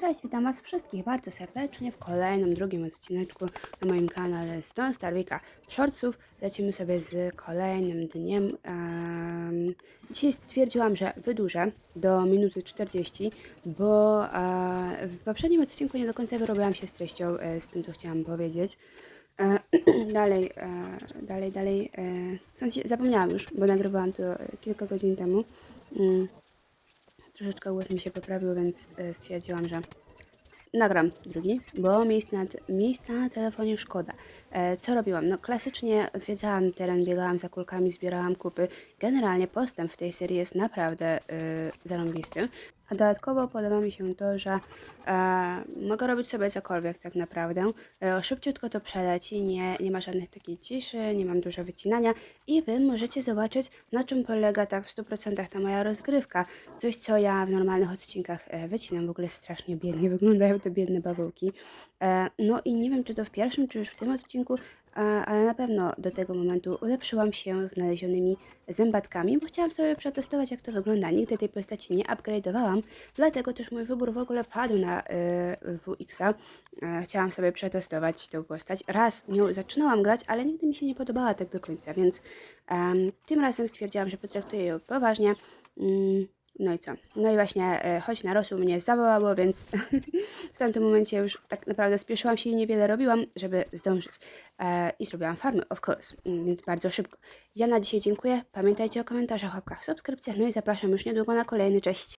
Cześć, witam Was wszystkich bardzo serdecznie w kolejnym, drugim odcineczku na moim kanale Stone Starwika Shortsów. Lecimy sobie z kolejnym dniem. Em, dzisiaj stwierdziłam, że wydłużę do minuty 40, bo e, w poprzednim odcinku nie do końca wyrobiłam się z treścią, e, z tym co chciałam powiedzieć. E, dalej, dalej, dalej. W sensie zapomniałam już, bo nagrywałam to kilka godzin temu. Mm. Troszeczkę głos mi się poprawił, więc e, stwierdziłam, że nagram drugi, bo na, miejsca na telefonie szkoda. E, co robiłam? No klasycznie odwiedzałam teren, biegałam za kulkami, zbierałam kupy. Generalnie postęp w tej serii jest naprawdę e, zarąbisty. A dodatkowo podoba mi się to, że e, mogę robić sobie cokolwiek tak naprawdę. E, szybciutko to przeleci, nie, nie ma żadnych takiej ciszy, nie mam dużo wycinania i Wy możecie zobaczyć, na czym polega tak w 100% ta moja rozgrywka. Coś, co ja w normalnych odcinkach e, wycinam. W ogóle strasznie biednie wyglądają te biedne bawełki. E, no i nie wiem, czy to w pierwszym, czy już w tym odcinku, ale na pewno do tego momentu ulepszyłam się znalezionymi zębatkami, bo chciałam sobie przetestować, jak to wygląda. Nigdy tej postaci nie upgrade'owałam, dlatego też mój wybór w ogóle padł na e, WX-a. E, chciałam sobie przetestować tę postać. Raz nią zaczynałam grać, ale nigdy mi się nie podobała tak do końca, więc tym razem stwierdziłam, że potraktuję ją poważnie. Mm, no i co? No i właśnie, e, choć na rosół mnie zawołało, więc w tamtym momencie już tak naprawdę spieszyłam się i niewiele robiłam, żeby zdążyć. E, I zrobiłam farmy, of course, mm, więc bardzo szybko. Ja na dzisiaj dziękuję. Pamiętajcie o komentarzach, łapkach, subskrypcjach, no i zapraszam już niedługo na kolejny. Cześć!